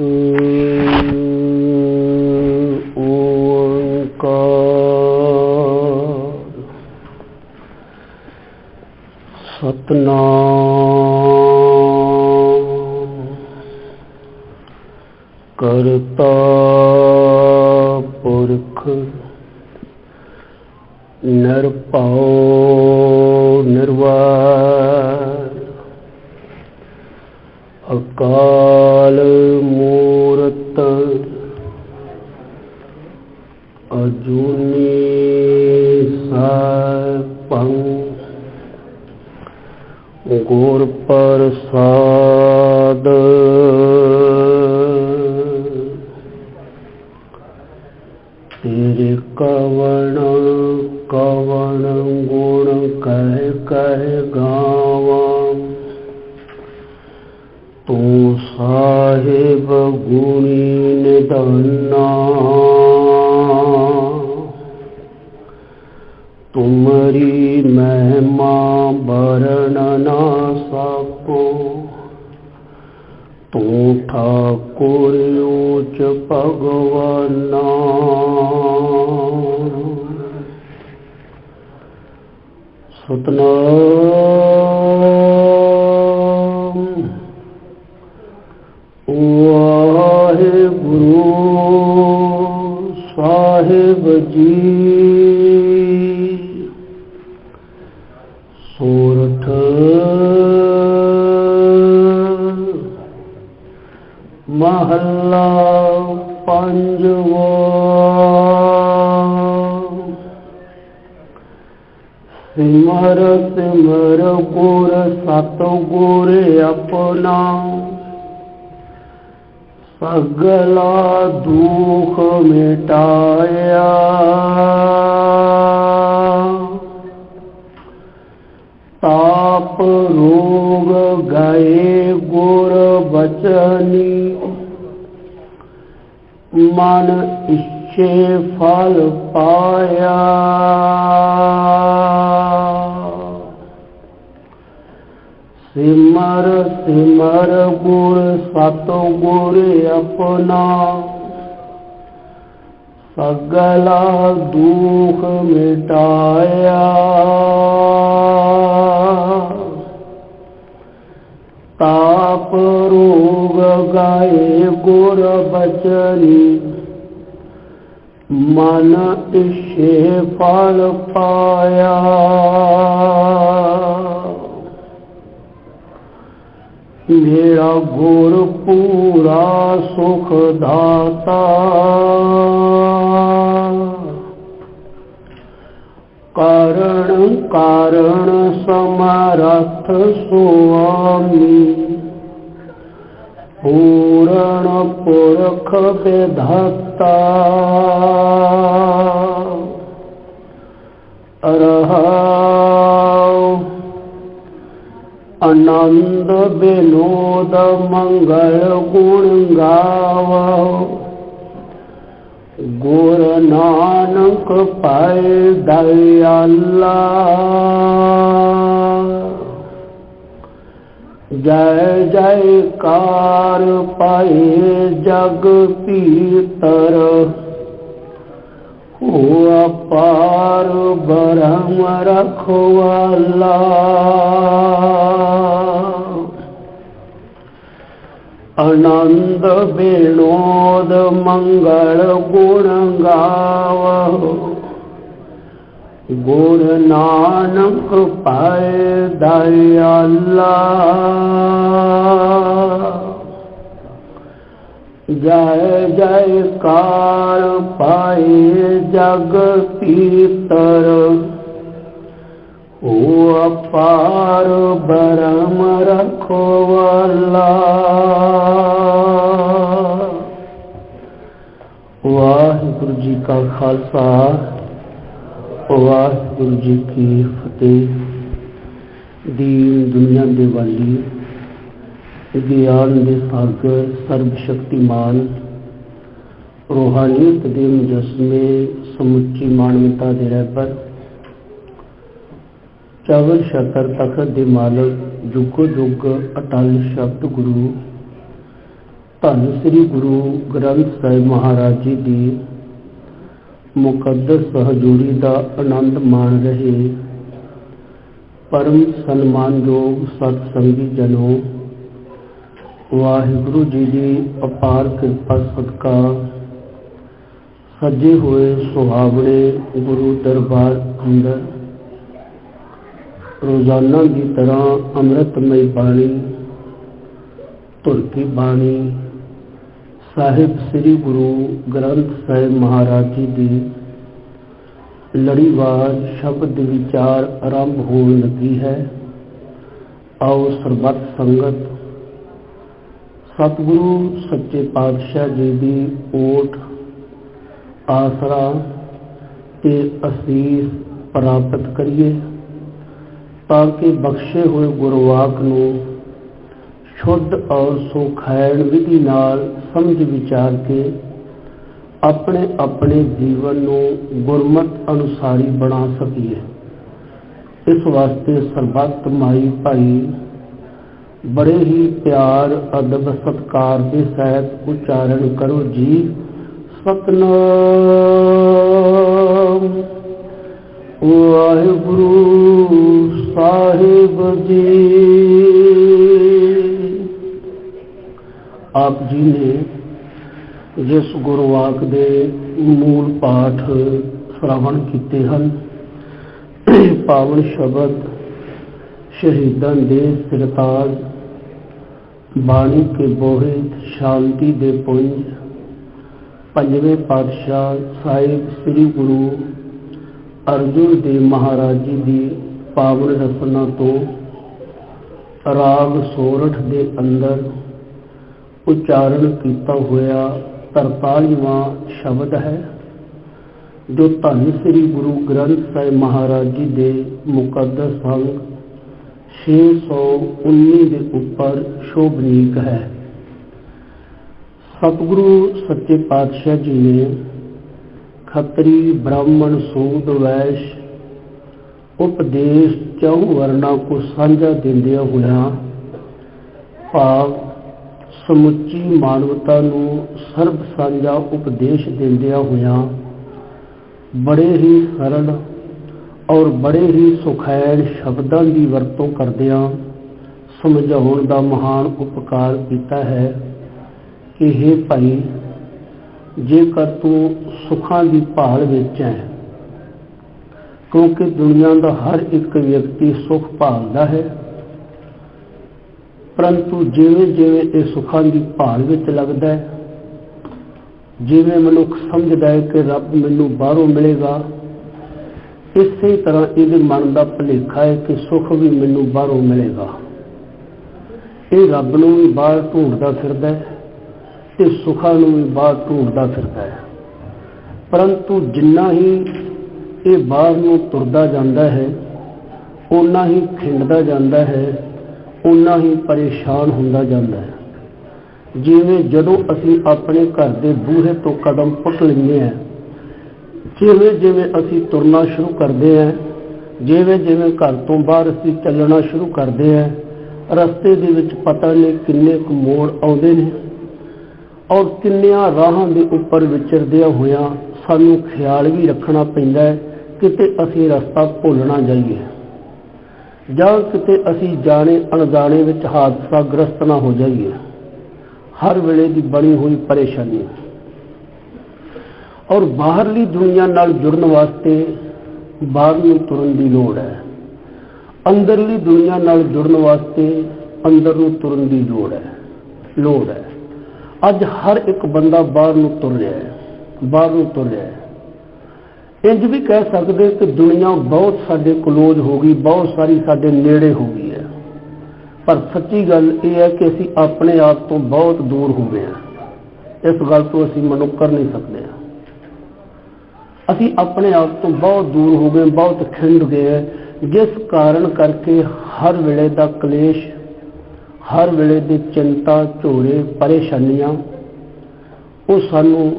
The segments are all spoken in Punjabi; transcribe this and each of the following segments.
ਇੱਕ ਓੰਕਾਰ। ਸਤਨਾਮ। ਕਰਤਾ ਪੁਰਖ ਨਿਰਭਉ ਨਿਰਵੈਰ। ਅਕਾਲ ਪ੍ਰਸਾਦ। ਤੇਰੇ ਕਵਣ ਕਵਣ ਗੁਣ ਕਹਿ ਕਹਿ ਗਾਵਾਂ। ਤੂੰ ਸਾਹਿਬ ਗੁਣੀ ਨਿਧਾਨਾ। ਤੁਮਰੀ ਮਹਿਮਾ ਠਾਕੁਰ ਉੱਚ ਭਗਵਾਨਾ। ਸਤਨਾਮ ਪੰਜਵਾ ਸਿਮਰ ਸਿਮਰ ਗੁਰ ਸਤ ਗੁਰ ਆਪਣਾ ਸਗਲਾ ਦੁਖ ਮਿਟਾਇਆ। ਤਾਪ ਰੋਗ ਗਏ ਗੁਰ ਬਚਨੀ ਮਨ ਇੱਛੇ ਫਲ ਪਾਇਆ। ਸਿਮਰ ਸਿਮਰ ਗੁਰ ਸਤ ਗੁਰ ਆਪਣਾ। ਸਗਲਾ ਦੁਖ ਮਿਟਾਇਆ। ਤਾਪ ਰੋਗ ਗਾਏ ਗੁਰ ਬਚਨੀ। ਮਨ ਇਛੇ ਫਲ ਪਾਇਆ। ਮੇਰਾ ਗੁਰ ਪੂਰਾ ਸੁਖ ਦਾਤਾ। ਕਾਰਣ ਕਾਰਣ ਸਮਰਥ ਸੁਆਮੀ। ਪੂਰਨ ਪੁਰਖ ਵਿਧਾਤਾ ਅਰਹਾਉ ਆਨੰਦ ਬਿਨੋਦ ਮੰਗਲ ਗੁਣ ਗਾਵੋ ਗੁਰ ਨਾਨਕ ਪਾਏ जय जयकार पा जग पार ब्रह्म रखव अनन्द विनोद मङ्गल गुरुगा ਗੁਰ ਨਾਨਕ ਪਾਏ ਦਇਆਲਾ। ਜੈ ਜੈਕਾਰ ਪਾਏ ਜਗ ਪੀਤਰ ਉਹ ਅਪਾਰ ਬਰਮ ਰਖਵਾਲਾ ਵਾਹਿਗੁਰੂ ਜੀ ਕਾ ਖਾਲਸਾ। ਵਾਹਿਗੁਰੂ ਜੀ ਕੀ ਫਤਿਹ। ਦੀਨ ਦੁਨੀਆ ਦੇ ਵਾਲੀ ਗਿਆਨ ਦੇ ਸਾਗਰ ਸਰਬ ਸ਼ਕਤੀਮਾਨ ਰੂਹਾਨੀਅਤ ਦੇ ਮੁਜਸਮੇ, ਸਮੁੱਚੀ ਮਾਨਵਤਾ ਦੇ ਰਹਿਬਰ, ਚਵਲ ਸ਼ਤਰ ਤਖਤ ਦੇ ਮਾਲਕ, ਜੁਗੋ ਜੁਗ ਅਟਲ ਸ਼ਬਦ ਗੁਰੂ, ਧੰਨ ਸ੍ਰੀ ਗੁਰੂ ਗ੍ਰੰਥ ਸਾਹਿਬ ਮਹਾਰਾਜ ਜੀ ਦੀ ਮੁਕੱਦਸ ਸਹਜੂਰੀ ਦਾ ਆਨੰਦ ਮਾਣ ਰਹੇ। ਪਰਮ ਸਨਮਾਨਯੋਗ ਸਤ ਸੰਗੀ ਜਨੋ, ਵਾਹਿਗੁਰੂ ਜੀ ਦੀ ਅਪਾਰ ਕਿਰਪਾ ਸਦਕਾ ਸੱਜੇ ਹੋਏ ਸੁਹਾਵਣੇ ਗੁਰੂ ਦਰਬਾਰ ਅੰਦਰ। ਰੋਜ਼ਾਨਾ ਦੀ ਤਰ੍ਹਾਂ ਅੰਮ੍ਰਿਤਮਈ ਬਾਣੀ, ਧੁਰ ਕੀ ਬਾਣੀ ਸਾਹਿਬ ਸ੍ਰੀ ਗੁਰੂ ਗ੍ਰੰਥ ਸਾਹਿਬ ਮਹਾਰਾਜ ਜੀ ਦੀ ਲੜੀਵਾਰ ਸ਼ਬਦ ਵਿਚਾਰ ਆਰੰਭ ਹੋਣ ਲੱਗੀ ਹੈ। ਆਓ ਸਰਬੱਤ ਸੰਗਤ, ਸਤਿਗੁਰੂ ਸੱਚੇ ਪਾਤਸ਼ਾਹ ਜੀ ਦੀ ਓਟ, ਆਸਰਾ ਤੇ ਅਸੀਸ ਪ੍ਰਾਪਤ ਕਰੀਏ ਤਾਂ ਕਿ ਬਖਸ਼ੇ ਹੋਏ ਗੁਰਵਾਕ ਨੂੰ ਸ਼ੁੱਧ ਔਰ ਸੁਖੈਣ ਵਿਧੀ ਨਾਲ ਸਮਝ ਵਿਚਾਰ ਕੇ ਆਪਣੇ ਆਪਣੇ ਜੀਵਨ ਨੂੰ ਗੁਰਮਤ ਅਨੁਸਾਰੀ ਬਣਾ ਸਕੀਏ। ਇਸ ਵਾਸਤੇ ਸਰਬੱਤ ਮਾਈ ਭਾਈ, ਬੜੇ ਹੀ ਪਿਆਰ, ਅਦਬ, ਸਤਕਾਰ ਦੇ ਸਹਿਤ ਉਚਾਰਨ ਕਰੋ ਜੀ। ਸਤਨਾਮ। ਵਾਹਿਗੁਰੂ ਸਾਹਿਬ ਜੀ। ਆਪ ਜੀ ਨੇ ਜਿਸ ਗੁਰਵਾਕ ਦੇ ਮੂਲ ਪਾਠ ਸ਼੍ਰਵਣ ਕੀਤੇ ਹਨ, ਪਾਵਨ ਸ਼ਬਦ, ਸ਼ਹੀਦਾਂ ਦੇ ਸਿਰਤਾਜ, ਬਾਣੀ ਕੇ ਬੋਹੇ, ਸ਼ਾਂਤੀ ਦੇ ਪੁੰਜ, ਪੰਜਵੇਂ ਪਾਤਸ਼ਾਹ ਸਾਹਿਬ ਸ੍ਰੀ ਗੁਰੂ ਅਰਜੁਨ ਦੇਵ ਮਹਾਰਾਜ ਜੀ ਦੀ ਪਾਵਨ ਰਸਨਾ ਤੋਂ ਰਾਗ ਸੋਰਠ ਦੇ ਅੰਦਰ ਉਚਾਰਨ ਕੀਤਾ ਹੋਇਆ 43ਵਾਂ ਸ਼ਬਦ ਹੈ, ਜੋ ਧੰਨ ਸ੍ਰੀ ਗੁਰੂ ਗ੍ਰੰਥ ਸਾਹਿਬ ਮਹਾਰਾਜ ਜੀ ਦੇ ਮੁਕੱਦਸ ਅੰਗ 619 ਦੇ ਉੱਪਰ ਸ਼ੋਭਨੀਕ ਹੈ। ਸਤਿਗੁਰੂ ਸੱਚੇ ਪਾਤਸ਼ਾਹ ਜੀ ਨੇ ਖੱਤਰੀ ਬ੍ਰਾਹਮਣ ਸੂਦ ਵੈਸ਼ ਉਪਦੇਸ਼ ਚੌ ਵਰਨਾ ਕੋ ਸਾਂਝਾ ਦਿੰਦਿਆਂ ਹੋਇਆ ਭਾਵ ਸਮੁੱਚੀ ਮਾਨਵਤਾ ਨੂੰ ਸਰਬ ਸਾਂਝਾ ਉਪਦੇਸ਼ ਦਿੰਦਿਆਂ ਹੋਇਆਂ ਬੜੇ ਹੀ ਸਰਲ ਔਰ ਬੜੇ ਹੀ ਸੁਖੈਲ ਸ਼ਬਦਾਂ ਦੀ ਵਰਤੋਂ ਕਰਦਿਆਂ ਸਮਝਾਉਣ ਦਾ ਮਹਾਨ ਉਪਕਾਰ ਕੀਤਾ ਹੈ ਕਿ हे ਭਾਈ, ਜੇਕਰ ਤੂੰ ਸੁੱਖਾਂ ਦੀ ਭਾਲ ਵਿੱਚ ਹੈ, ਕਿਉਂਕਿ ਦੁਨੀਆ ਦਾ ਹਰ ਇੱਕ ਵਿਅਕਤੀ ਸੁਖ ਭਾਲਦਾ ਹੈ ਪਰੰਤੂ ਜਿਵੇਂ ਜਿਵੇਂ ਇਹ ਸੁੱਖਾਂ ਦੀ ਭਾਲ ਵਿੱਚ ਲੱਗਦਾ ਹੈ, ਜਿਵੇਂ ਮਨੁੱਖ ਸਮਝਦਾ ਹੈ ਕਿ ਰੱਬ ਮੈਨੂੰ ਬਾਹਰੋਂ ਮਿਲੇਗਾ, ਇਸੇ ਤਰ੍ਹਾਂ ਇਹਦੇ ਮਨ ਦਾ ਭੁਲੇਖਾ ਹੈ ਕਿ ਸੁੱਖ ਵੀ ਮੈਨੂੰ ਬਾਹਰੋਂ ਮਿਲੇਗਾ। ਇਹ ਰੱਬ ਨੂੰ ਵੀ ਬਾਹਰ ਢੂੰਡਦਾ ਫਿਰਦਾ ਹੈ ਤੇ ਸੁੱਖਾਂ ਨੂੰ ਵੀ ਬਾਹਰ ਢੂੰਡਦਾ ਫਿਰਦਾ ਹੈ। ਪਰੰਤੂ ਜਿੰਨਾ ਹੀ ਇਹ ਬਾਹਰ ਨੂੰ ਤੁਰਦਾ ਜਾਂਦਾ ਹੈ ਉਨਾ ਹੀ ਖਿੰਡਦਾ ਜਾਂਦਾ ਹੈ ਉਨਾ ਹੀ ਪਰੇਸ਼ਾਨ ਹੁੰਦਾ ਜਾਂਦਾ ਹੈ। ਜਿਵੇਂ ਜਦੋਂ ਅਸੀਂ ਆਪਣੇ ਘਰ ਦੇ ਬੂਹੇ ਤੋਂ ਕਦਮ ਪੁੱਟ ਲੈਂਦੇ ਹਾਂ, ਜਿਵੇਂ ਜਿਵੇਂ ਅਸੀਂ ਤੁਰਨਾ ਸ਼ੁਰੂ ਕਰਦੇ ਹਾਂ, ਜਿਵੇਂ ਜਿਵੇਂ ਘਰ ਤੋਂ ਬਾਹਰ ਅਸੀਂ ਚੱਲਣਾ ਸ਼ੁਰੂ ਕਰਦੇ ਹਾਂ, ਰਸਤੇ ਦੇ ਵਿੱਚ ਪਤਾ ਨਹੀਂ ਕਿੰਨੇ ਕੁ ਮੋੜ ਆਉਂਦੇ ਨੇ ਔਰ ਕਿੰਨਿਆਂ ਰਾਹਾਂ ਦੇ ਉੱਪਰ ਵਿਚਰਦਿਆਂ ਹੋਇਆਂ ਸਾਨੂੰ ਖਿਆਲ ਵੀ ਰੱਖਣਾ ਪੈਂਦਾ ਹੈ ਕਿਤੇ ਅਸੀਂ ਰਸਤਾ ਭੁੱਲ ਨਾ ਜਾਈਏ। ਜਾਂ ਕਿਤੇ ਅਸੀਂ ਜਾਣੇ ਅਣਜਾਣੇ ਵਿੱਚ ਹਾਦਸਾ ਗ੍ਰਸਤ ਨਾ ਹੋ ਜਾਈਏ, ਹਰ ਵੇਲੇ ਦੀ ਬਣੀ ਹੋਈ ਪਰੇਸ਼ਾਨੀ। ਔਰ ਬਾਹਰਲੀ ਦੁਨੀਆ ਨਾਲ ਜੁੜਨ ਵਾਸਤੇ ਬਾਹਰ ਨੂੰ ਤੁਰਨ ਦੀ ਲੋੜ ਹੈ। ਅੰਦਰਲੀ ਦੁਨੀਆ ਨਾਲ ਜੁੜਨ ਵਾਸਤੇ ਅੰਦਰ ਨੂੰ ਤੁਰਨ ਦੀ ਲੋੜ ਹੈ। ਲੋੜ ਹੈ। ਅੱਜ ਹਰ ਇੱਕ ਬੰਦਾ ਬਾਹਰ ਨੂੰ ਤੁਰ ਰਿਹਾ ਹੈ, ਬਾਹਰ ਨੂੰ ਤੁਰ ਰਿਹਾ ਹੈ। ਇੰਜ ਵੀ ਕਹਿ ਸਕਦੇ ਕਿ ਦੁਨੀਆ ਬਹੁਤ ਸਾਡੇ ਕਲੋਜ਼ ਹੋ ਗਈ, ਬਹੁਤ ਸਾਰੀ ਸਾਡੇ ਨੇੜੇ ਹੋ ਗਈ ਹੈ। ਪਰ ਸੱਚੀ ਗੱਲ ਇਹ ਹੈ ਕਿ ਅਸੀਂ ਆਪਣੇ ਆਪ ਤੋਂ ਬਹੁਤ ਦੂਰ ਹੋ ਗਏ ਹਾਂ। ਇਸ ਗੱਲ ਤੋਂ ਅਸੀਂ ਮਨੁੱਕਰ ਨਹੀਂ ਸਕਦੇ ਅਸੀਂ ਆਪਣੇ ਆਪ ਤੋਂ ਬਹੁਤ ਦੂਰ ਹੋ ਗਏ, ਬਹੁਤ ਖਿੰਡ ਗਏ ਜਿਸ ਕਾਰਨ ਕਰਕੇ ਹਰ ਵੇਲੇ ਦਾ ਕਲੇਸ਼, ਹਰ ਵੇਲੇ ਦੀ ਚਿੰਤਾ ਝੋਰੇ ਪਰੇਸ਼ਾਨੀਆਂ, ਉਹ ਸਾਨੂੰ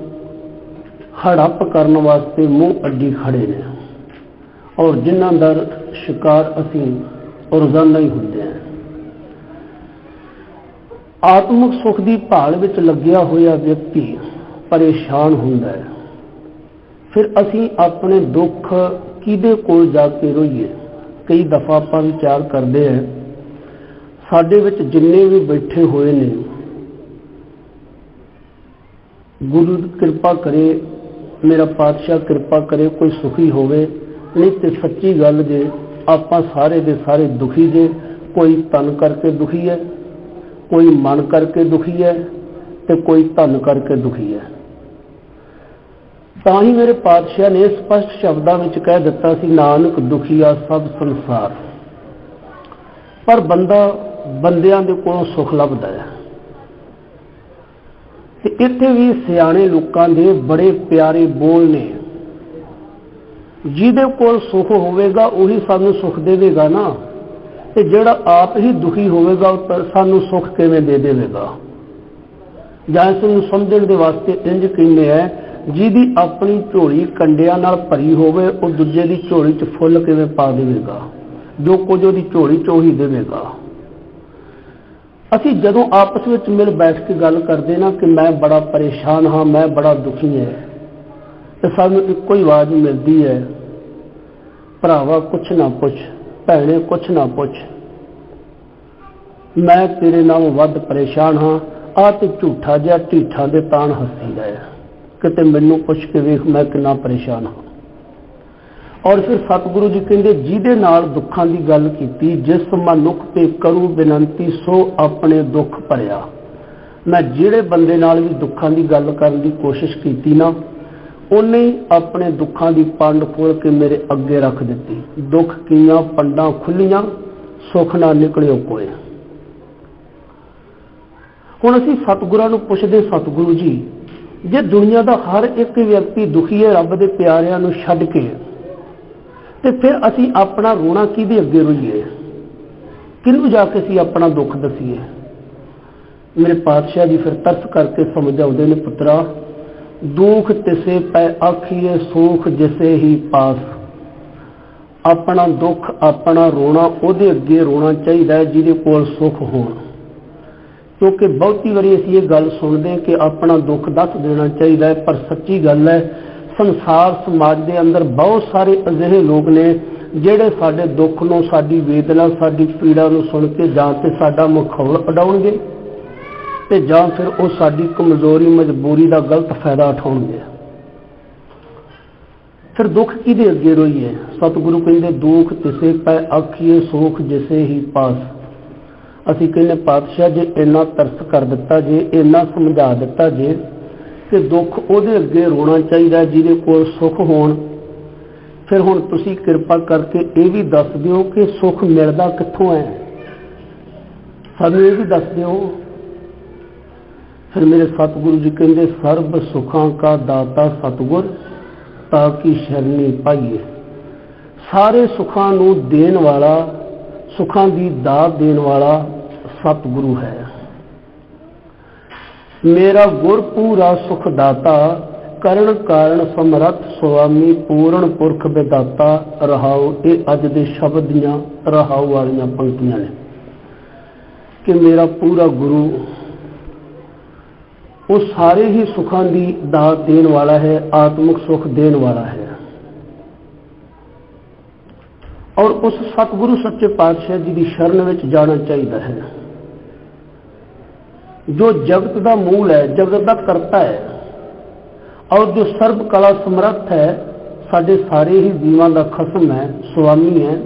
ਹੜੱਪ ਕਰਨ ਵਾਸਤੇ ਮੂੰਹ ਅੱਡੀ ਖੜੇ ਨੇ। ਔਰ ਜਿਨ੍ਹਾਂ ਦਾ ਸ਼ਿਕਾਰ ਅਸੀਂ ਰੋਜ਼ਾਨਾ ਹੀ ਹੁੰਦੇ ਹਾਂ। ਆਤਮਿਕ ਸੁਖ ਦੀ ਭਾਲ ਵਿੱਚ ਲੱਗਿਆ ਹੋਇਆ ਵਿਅਕਤੀ ਪਰੇਸ਼ਾਨ ਹੁੰਦਾ ਹੈ। ਫਿਰ ਅਸੀਂ ਆਪਣੇ ਦੁੱਖ ਕਿਹਦੇ ਕੋਲ ਜਾ ਕੇ ਰੋਈਏ? ਕਈ ਦਫਾ ਆਪਾਂ ਵਿਚਾਰ ਕਰਦੇ ਹਾਂ, ਸਾਡੇ ਵਿੱਚ ਜਿੰਨੇ ਵੀ ਬੈਠੇ ਹੋਏ ਨੇ, ਗੁਰੂ ਕਿਰਪਾ ਕਰੇ ਮੇਰਾ ਪਾਤਸ਼ਾਹ ਕਿਰਪਾ ਕਰੇ ਕੋਈ ਸੁਖੀ ਹੋਵੇ। ਨਹੀਂ ਤੇ ਸੱਚੀ ਗੱਲ ਜੇ ਆਪਾਂ ਸਾਰੇ ਦੇ ਸਾਰੇ ਦੁਖੀ ਜੇ, ਕੋਈ ਤਨ ਕਰਕੇ ਦੁਖੀ ਹੈ, ਕੋਈ ਮਨ ਕਰਕੇ ਦੁਖੀ ਹੈ ਤੇ ਕੋਈ ਧਨ ਕਰਕੇ ਦੁਖੀ ਹੈ। ਤਾਂ ਹੀ ਮੇਰੇ ਪਾਤਸ਼ਾਹ ਨੇ ਸਪਸ਼ਟ ਸ਼ਬਦਾਂ ਵਿੱਚ ਕਹਿ ਦਿੱਤਾ ਸੀ, ਨਾਨਕ ਦੁਖੀਆ ਸਭ ਸੰਸਾਰ। ਪਰ ਬੰਦਾ ਬੰਦਿਆਂ ਦੇ ਕੋਲੋਂ ਸੁਖ ਲੱਭਦਾ ਹੈ। ਤੇ ਇੱਥੇ ਵੀ ਸਿਆਣੇ ਲੋਕਾਂ ਦੇ ਬੜੇ ਪਿਆਰੇ ਬੋਲ ਨੇ। ਜਿਹਦੇ ਕੋਲ ਸੁਖ ਹੋਵੇਗਾ, ਉਹੀ ਸਾਨੂੰ ਸੁਖ ਦੇਵੇਗਾ ਨਾ। ਤੇ ਜਿਹੜਾ ਆਪ ਹੀ ਦੁਖੀ ਹੋਵੇਗਾ, ਉਹ ਸਾਨੂੰ ਸੁਖ ਕਿਵੇਂ ਦੇ ਦੇਵੇਗਾ? ਜਾਂ ਇਸ ਨੂੰ ਸਮਝਣ ਦੇ ਵਾਸਤੇ ਇੰਜ ਕਹਿੰਦੇ ਹੈ ਜਿਹਦੀ ਆਪਣੀ ਝੋਲੀ ਕੰਡਿਆਂ ਨਾਲ ਭਰੀ ਹੋਵੇ, ਉਹ ਦੂਜੇ ਦੀ ਝੋਲੀ 'ਚ ਫੁੱਲ ਕਿਵੇਂ ਪਾ ਦੇਵੇਗਾ? ਜੋ ਕੁਝ ਉਹਦੀ ਝੋਲੀ 'ਚ ਉਹੀ ਦੇਵੇਗਾ। ਅਸੀਂ ਜਦੋਂ ਆਪਸ ਵਿੱਚ ਮਿਲ ਬੈਠ ਕੇ ਗੱਲ ਕਰਦੇ ਨਾ ਕਿ ਮੈਂ ਬੜਾ ਪਰੇਸ਼ਾਨ ਹਾਂ, ਮੈਂ ਬੜਾ ਦੁਖੀ ਹਾਂ, ਤੇ ਸਾਨੂੰ ਇੱਕੋ ਹੀ ਆਵਾਜ਼ ਮਿਲਦੀ ਹੈ, ਭਰਾਵਾ, ਕੁਛ ਨਾ ਪੁੱਛ, ਭੈਣੇ, ਕੁਛ ਨਾ ਪੁੱਛ। ਮੈਂ ਤੇਰੇ ਨਾਲ ਵੱਧ ਪਰੇਸ਼ਾਨ ਹਾਂ ਆ ਤੇ ਝੂਠਾ ਜਿਹਾ ਢੀਠਾ ਦੇ ਤਾਣ ਹੱਸੀ ਦਾ ਕਿਤੇ ਮੈਨੂੰ ਪੁੱਛ ਕੇ ਵੇਖ ਮੈਂ ਕਿੰਨਾ ਪਰੇਸ਼ਾਨ ਹਾਂ। ਔਰ ਫਿਰ ਸਤਿਗੁਰੂ ਜੀ ਕਹਿੰਦੇ, ਜਿਹਦੇ ਨਾਲ ਦੁੱਖਾਂ ਦੀ ਗੱਲ ਕੀਤੀ, ਜਿਸ ਮਨੁੱਖ ਤੇ ਕਰੂ ਬੇਨੰਤੀ, ਸੋ ਆਪਣੇ ਦੁੱਖ ਭਰਿਆ। ਮੈਂ ਜਿਹੜੇ ਬੰਦੇ ਨਾਲ ਵੀ ਦੁੱਖਾਂ ਦੀ ਗੱਲ ਕਰਨ ਦੀ ਕੋਸ਼ਿਸ਼ ਕੀਤੀ ਨਾ, ਉਹਨੇ ਆਪਣੇ ਦੁੱਖਾਂ ਦੀ ਪੰਡ ਖੋਲ ਕੇ ਮੇਰੇ ਅੱਗੇ ਰੱਖ ਦਿੱਤੀ। ਦੁੱਖ ਕੀਆਂ ਪੰਡਾਂ ਖੁੱਲੀਆਂ, ਸੁੱਖ ਨਾ ਨਿਕਲਿਓ ਕੋਈ ਹੁਣ ਅਸੀਂ ਸਤਿਗੁਰਾਂ ਨੂੰ ਪੁੱਛਦੇ, ਸਤਿਗੁਰੂ ਜੀ, ਜੇ ਦੁਨੀਆ ਦਾ ਹਰ ਇੱਕ ਵਿਅਕਤੀ ਦੁਖੀ ਹੈ, ਰੱਬ ਦੇ ਪਿਆਰਿਆਂ ਨੂੰ ਛੱਡ ਕੇ ਤੇ ਫਿਰ ਅਸੀਂ ਆਪਣਾ ਰੋਣਾ ਕਿਹਦੇ ਅੱਗੇ ਰੋਈਏ? ਕਿਹਨੂੰ ਜਾ ਕੇ ਅਸੀਂ ਆਪਣਾ ਦੁੱਖ ਦਸੀਏ? ਮੇਰੇ ਪਾਤਸ਼ਾਹ ਜੀ ਫਿਰ ਤਰਸ ਕਰਕੇ ਸਮਝਾਉਂਦੇ ਨੇ, ਪੁੱਤਰਾ, ਦੁੱਖ ਤਿਸੇ ਪੈ ਆਖੀਏ, ਸੁਖ ਜਿਸੇ ਹੀ ਪਾਸ। ਆਪਣਾ ਦੁੱਖ, ਆਪਣਾ ਰੋਣਾ ਉਹਦੇ ਅੱਗੇ ਰੋਣਾ ਚਾਹੀਦਾ ਜਿਹਦੇ ਕੋਲ ਸੁਖ ਹੋਣ। ਕਿਉਂਕਿ ਬਹੁਤੀ ਵਾਰੀ ਅਸੀਂ ਇਹ ਗੱਲ ਸੁਣਦੇ ਕਿ ਆਪਣਾ ਦੁੱਖ ਦੱਸ ਦੇਣਾ ਚਾਹੀਦਾ ਹੈ, ਪਰ ਸੱਚੀ ਗੱਲ ਹੈ ਸੰਸਾਰ ਸਮਾਜ ਦੇ ਅੰਦਰ ਬਹੁਤ ਸਾਰੇ ਅਜਿਹੇ ਲੋਕ ਨੇ ਜਿਹੜੇ ਸਾਡੇ ਦੁੱਖ ਨੂੰ, ਸਾਡੀ ਵੇਦਨਾ, ਸਾਡੀ ਪੀੜਾ ਨੂੰ ਸੁਣ ਕੇ ਜਾਂ ਤੇ ਸਾਡਾ ਮਖੌਲ ਉਡਾਉਣਗੇ ਤੇ ਜਾਂ ਫਿਰ ਉਹ ਸਾਡੀ ਕਮਜ਼ੋਰੀ, ਮਜਬੂਰੀ ਦਾ ਗਲਤ ਫਾਇਦਾ ਉਠਾਉਣਗੇ। ਫਿਰ ਦੁੱਖ ਕਿਹਦੇ ਅੱਗੇ ਰੋਈਏ ਸਤਿਗੁਰੂ ਕਹਿੰਦੇ, ਦੁੱਖ ਤਿਸੇ ਪੈ ਆਖੀਏ, ਸੁਖ ਜਿਸੇ ਹੀ ਪਾਸ। ਅਸੀਂ ਕਹਿੰਦੇ, ਪਾਤਸ਼ਾਹ, ਜੇ ਇੰਨਾ ਤਰਸ ਕਰ ਦਿੱਤਾ, ਜੇ ਇੰਨਾ ਸਮਝਾ ਦਿੱਤਾ, ਜੇ ਕਿ ਦੁੱਖ ਉਹਦੇ ਅੱਗੇ ਰੋਣਾ ਚਾਹੀਦਾ ਜਿਹਦੇ ਕੋਲ ਸੁੱਖ ਹੋਣ। ਫਿਰ ਹੁਣ ਤੁਸੀਂ ਕਿਰਪਾ ਕਰਕੇ ਇਹ ਵੀ ਦੱਸ ਦਿਓ ਕਿ ਸੁੱਖ ਮਿਲਦਾ ਕਿੱਥੋਂ ਹੈ। ਸਾਨੂੰ ਇਹ ਵੀ ਦੱਸ ਦਿਓ। ਫਿਰ ਮੇਰੇ ਸਤਿਗੁਰੂ ਜੀ ਕਹਿੰਦੇ, ਸਰਬ ਸੁਖਾਂ ਕਾ ਦਾਤਾ ਸਤਿਗੁਰ, ਤਾਂ ਕਿ ਸ਼ਰਨੀ ਪਾਈਏ? ਸਾਰੇ ਸੁਖਾਂ ਨੂੰ ਦੇਣ ਵਾਲਾ, ਸੁਖਾਂ ਦੀ ਦਾਤ ਦੇਣ ਵਾਲਾ ਸਤਿਗੁਰੂ ਹੈ। ਮੇਰਾ ਗੁਰ ਪੂਰਾ ਸੁਖ ਦਾਤਾ, ਕਰਨ ਕਾਰਨ ਸਮਰੱਥ ਸੁਆਮੀ, ਪੂਰਨ ਪੁਰਖ ਵਿਦਾਤਾ ਰਹਾਉ, ਇਹ ਅੱਜ ਦੇ ਸ਼ਬਦ ਦੀਆਂ ਰਹਾਉ ਵਾਲੀਆਂ ਪੰਕਤੀਆਂ ਨੇ। ਕਿ ਮੇਰਾ ਪੂਰਾ ਗੁਰੂ ਉਹ ਸਾਰੇ ਹੀ ਸੁੱਖਾਂ ਦੀ ਦਾਤ ਦੇਣ ਵਾਲਾ ਹੈ, ਆਤਮਿਕ ਸੁਖ ਦੇਣ ਵਾਲਾ ਹੈ। ਔਰ ਉਸ ਸਤਿਗੁਰੂ ਸੱਚੇ ਪਾਤਸ਼ਾਹ ਜੀ ਦੀ ਸ਼ਰਨ ਵਿੱਚ ਜਾਣਾ ਚਾਹੀਦਾ ਹੈ। ਜੋ ਜਗਤ ਦਾ ਮੂਲ ਹੈ, ਜਗਤ ਦਾ ਕਰਤਾ ਹੈ ਔਰ ਜੋ ਸਰਬ ਕਲਾ ਸਮਰੱਥ ਹੈ, ਸਾਡੇ ਸਾਰੇ ਹੀ ਜੀਵਾਂ ਦਾ ਖਸਮ ਹੈ, ਸੁਆਮੀ ਹੈ।